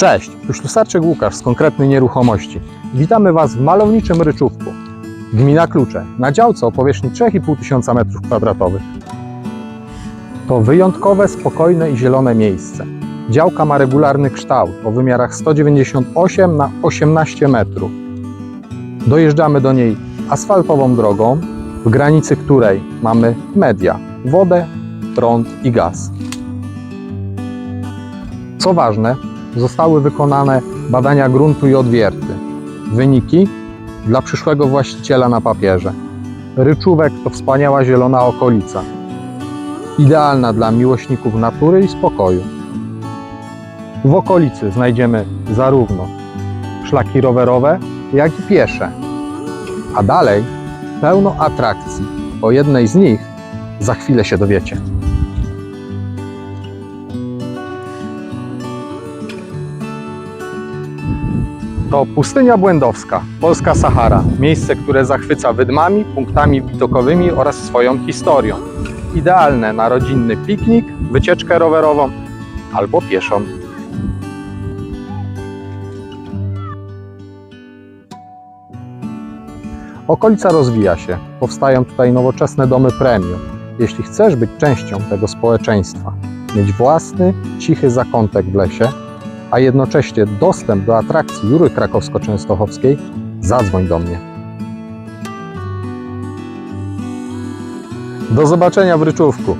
Cześć, tu Ślusarczyk Łukasz z Konkretnej Nieruchomości. Witamy Was w malowniczym Ryczówku. Gmina Klucze, na działce o powierzchni 3,5 tysiąca m2. To wyjątkowe, spokojne i zielone miejsce. Działka ma regularny kształt o wymiarach 198 na 18 metrów. Dojeżdżamy do niej asfaltową drogą, w granicy której mamy media, wodę, prąd i gaz. Co ważne, zostały wykonane badania gruntu i odwierty. Wyniki dla przyszłego właściciela na papierze. Ryczówek to wspaniała zielona okolica. Idealna dla miłośników natury i spokoju. W okolicy znajdziemy zarówno szlaki rowerowe, jak i piesze. A dalej pełno atrakcji. O jednej z nich za chwilę się dowiecie. To pustynia błędowska, polska Sahara. Miejsce, które zachwyca wydmami, punktami widokowymi oraz swoją historią. Idealne na rodzinny piknik, wycieczkę rowerową albo pieszą. Okolica rozwija się. Powstają tutaj nowoczesne domy premium. Jeśli chcesz być częścią tego społeczeństwa, mieć własny, cichy zakątek w lesie, a jednocześnie dostęp do atrakcji Jury Krakowsko-Częstochowskiej, zadzwoń do mnie. Do zobaczenia w Ryczówku.